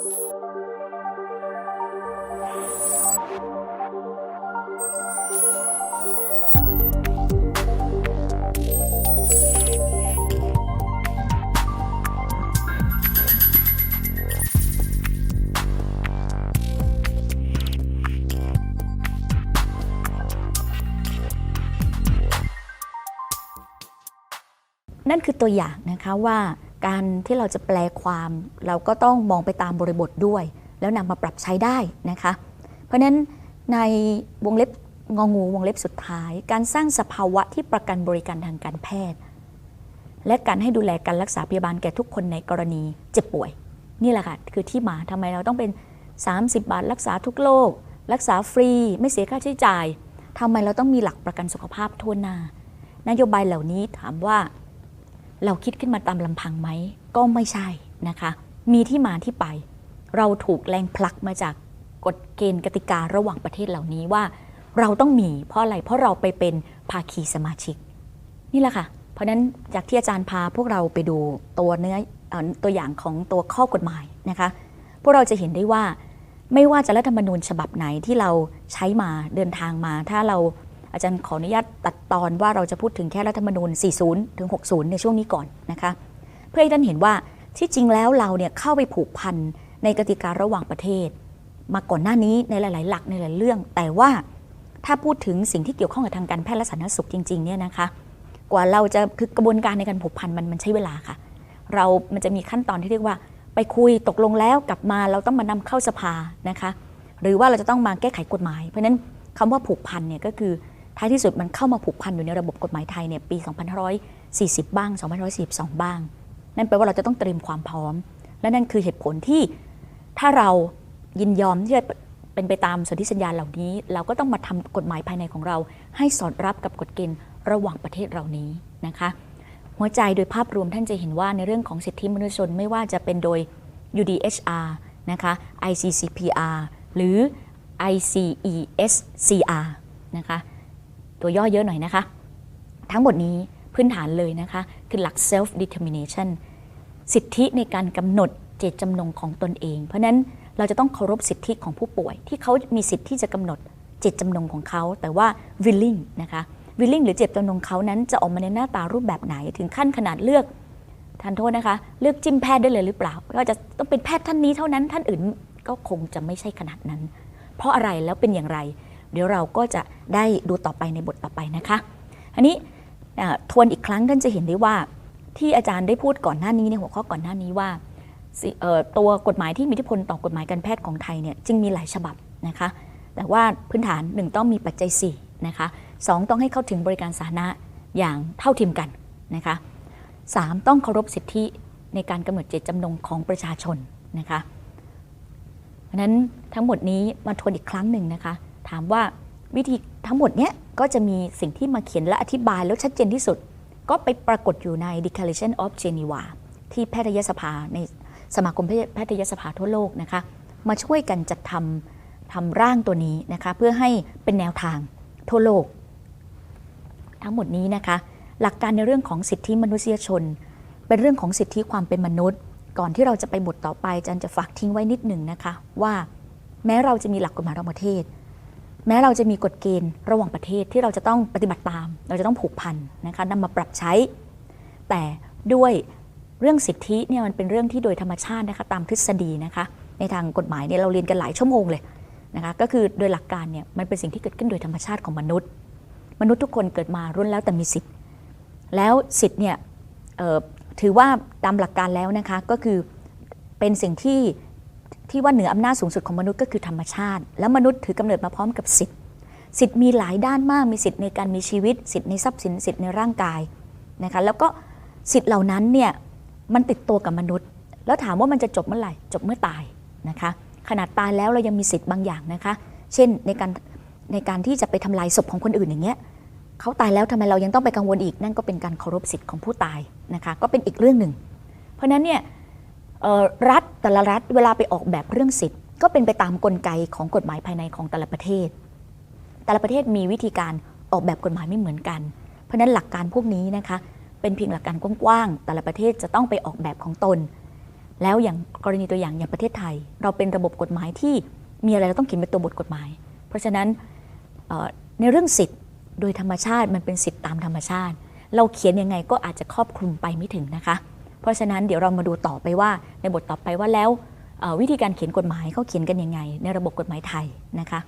นั่นคือตัวอย่างนะคะว่า การที่เราจะแปลความ เราก็ต้องมองไปตามบริบทด้วย แล้วนำมาปรับใช้ได้นะคะ เพราะฉะนั้นในวงเล็บงองูวงเล็บสุดท้าย การสร้างสภาวะที่ประกันบริการทางการแพทย์ และการให้ดูแลการรักษาพยาบาลแก่ทุกคนในกรณีเจ็บป่วย นี่แหละค่ะคือที่มาทำไมเราต้องเป็น 30 บาทรักษาทุกโรครักษาฟรีไม่เสียค่าใช้จ่ายทำไมเราต้องมีหลักประกันสุขภาพทั่วหน้านโยบายเหล่านี้ถามว่า เราคิดขึ้นมาตามลำพังไหม ก็ไม่ใช่นะคะ มีที่มาที่ไป เราถูกแรงผลักมาจากกฎเกณฑ์กติการะหว่างประเทศเหล่านี้ว่า เราต้องมีเพราะอะไร เพราะเราไปเป็นภาคีสมาชิก นี่แหละค่ะ เพราะนั้นจากที่อาจารย์พาพวกเราไปดูตัวเนื้ออตัวอย่างของตัวข้อกฎหมายนะคะ พวกเราจะเห็นได้ว่าไม่ว่าจะรัฐธรรมนูญฉบับไหนที่เราใช้มาเดินทางมา ถ้าเรา อาจารย์ขออนุญาตตัดตอนว่าเราจะพูดถึงแค่รัฐธรรมนูญ 40 ถึง 60 ในช่วงนี้ก่อนนะคะ เพื่อให้ท่านเห็นว่าที่จริงแล้วเราเนี่ยเข้าไปผูกพันในกติการะหว่างประเทศ มาก่อนหน้านี้ในหลาย ๆ หลักในหลายเรื่อง แต่ว่าถ้าพูดถึงสิ่งที่เกี่ยวข้องกับทางการแพทย์และสาธารณสุขจริง ๆ เนี่ยนะคะ กว่าเราจะคือกระบวนการในการผูกพันมันมันใช้เวลาค่ะ เรามันจะมีขั้นตอนที่เรียกว่า ไปคุยตกลงแล้วกลับมาเราต้องมานำเข้าสภานะคะ หรือว่าเราจะต้องมาแก้ไขกฎหมาย เพราะฉะนั้นคำว่าผูกพันเนี่ยก็คือ ท้ายที่สุดมันเข้ามาผูกพันอยู่ในระบบกฎหมายไทยเนี่ยปี 2540 บ้าง 2542 บ้าง นั่นแปลว่าเราจะต้องเตรียมความพร้อม และนั่นคือเหตุผลที่ถ้าเรายินยอมที่จะเป็นไปตามสนธิสัญญาเหล่านี้ เราก็ต้องมาทำกฎหมายภายในของเรา ให้สอดรับกับกฎเกณฑ์ระหว่างประเทศเหล่านี้นะคะ หัวใจโดยภาพรวมท่านจะเห็นว่าในเรื่องของสิทธิมนุษยชนไม่ว่าจะเป็นโดย UDHR นะคะ ICCPR หรือ ICESCR นะคะ ตัวย่อเยอะหน่อยนะคะ ทั้งหมดนี้พื้นฐานเลยนะคะ คือหลัก self determination สิทธิในการกำหนดเจตจำนงของตนเอง เพราะนั้นเราจะต้องเคารพสิทธิของผู้ป่วย ที่เขามีสิทธิที่จะกำหนดเจตจำนงของเขา แต่ว่า willing นะคะ willing หรือเจตจำนงเขานั้นจะออกมาในหน้าตารูปแบบไหน ถึงขั้นขนาดเลือกทานโทษนะคะ เลือกจิ้มแพทย์ได้เลยหรือเปล่าก็จะต้องเป็นแพทย์ท่านนี้เท่านั้นท่านอื่นก็คงจะไม่ใช่ขนาดนั้น เพราะอะไรแล้วเป็นอย่างไร เดี๋ยวเราก็จะได้ดูต่อไปในบทต่อไปนะคะอันนี้ทวนอีกครั้งท่านจะเห็นได้ว่าที่อาจารย์ได้พูดก่อนหน้านี้ในหัวข้อก่อนหน้านี้ว่าตัวกฎหมายที่มีอิทธิพลต่อกฎหมายการแพทย์ของไทยเนี่ยจึงมีหลายฉบับนะคะ แต่ว่าพื้นฐานหนึ่งต้องมีปัจจัย4นะคะสองต้องให้เข้าถึงบริการสาธารณะอย่างเท่าเทียมกันนะคะสามต้องเคารพสิทธิในการกำหนดเจตจำนงของประชาชนนะคะเพราะนั้นทั้งหมดนี้มาทวนอีกครั้งหนึ่งนะคะ ถามว่าวิธีทั้งหมดเนี้ยก็จะมีสิ่งที่มาเขียนและอธิบายแล้วชัดเจนที่สุด ก็ไปปรากฏอยู่ใน Declaration of Geneva ที่แพทยสภาในสมาคมแพทยสภาทั่วโลกนะคะมาช่วยกันจัดทำทำร่างตัวนี้นะคะเพื่อให้เป็นแนวทางทั่วโลก ทั้งหมดนี้นะคะ หลักการในเรื่องของสิทธิมนุษยชน เป็นเรื่องของสิทธิความเป็นมนุษย์ ก่อนที่เราจะไปบทต่อไปอาจันจะฝากทิ้งไว้นิดหนึ่งนะคะว่าแม้เราจะมีหลักกฎหมายระหว่างประเทศ แม้เราจะมีกฎเกณฑ์ระหว่างประเทศที่เราจะต้องปฏิบัติตาม เราจะต้องผูกพันนะคะนำมาปรับใช้ แต่ด้วยเรื่องสิทธิเนี่ยมันเป็นเรื่องที่โดยธรรมชาตินะคะตามทฤษฎีนะคะ ในทางกฎหมายเนี่ยเราเรียนกันหลายชั่วโมงเลยนะคะก็คือโดยหลักการเนี่ยมันเป็นสิ่งที่เกิดขึ้นโดยธรรมชาติของมนุษย์ มนุษย์ทุกคนเกิดมารุ่นแล้วแต่มีสิทธิ์ แล้วสิทธิ์เนี่ยถือว่าตามหลักการแล้วนะคะก็คือเป็นสิ่งที่ ที่ว่าเหนืออำนาจสูงสุดของมนุษย์ก็คือธรรมชาติ แล้วมนุษย์ถือกำเนิดมาพร้อมกับสิทธิ์ สิทธิ์มีหลายด้านมาก มีสิทธิ์ในการมีชีวิต สิทธิ์ในทรัพย์สิน สิทธิ์ในร่างกายนะคะ แล้วก็สิทธิ์เหล่านั้นเนี่ยมันติดตัวกับมนุษย์ แล้วถามว่ามันจะจบเมื่อไหร่ จบเมื่อตายนะคะ ขนาดตายแล้วเรายังมีสิทธิ์บางอย่างนะคะ เช่นในการในการที่จะไปทำลายศพของคนอื่นอย่างเงี้ยเขาตายแล้วทำไมเรายังต้องไปกังวลอีก นั่นก็เป็นการเคารพสิทธิ์ของผู้ตายนะคะ ก็เป็นอีกเรื่องหนึ่ง เพราะนั้นเนี่ยรัฐ แต่ละรัฐเวลาไปออกแบบเรื่องสิทธิ์ ก็เป็นไปตามกลไกของกฎหมายภายในของแต่ละประเทศ แต่ละประเทศมีวิธีการออกแบบกฎหมายไม่เหมือนกัน เพราะนั้นหลักการพวกนี้นะคะเป็นเพียงหลักการกว้างๆ แต่ละประเทศจะต้องไปออกแบบของตน แล้วอย่างกรณีตัวอย่างอย่างประเทศไทย เราเป็นระบบกฎหมายที่มีอะไรเราต้องเขียนเป็นตัวบทกฎหมาย เพราะฉะนั้นในเรื่องสิทธิ์โดยธรรมชาติมันเป็นสิทธิ์ตามธรรมชาติ เราเขียนยังไงก็อาจจะครอบคลุมไปไม่ถึงนะคะ เพราะฉะนั้นเดี๋ยวเรามาดูต่อไปว่าในบทต่อไปว่าแล้ววิธีการเขียนกฎหมายเขาเขียนกันยังไง ในระบบกฎหมายไทยนะคะ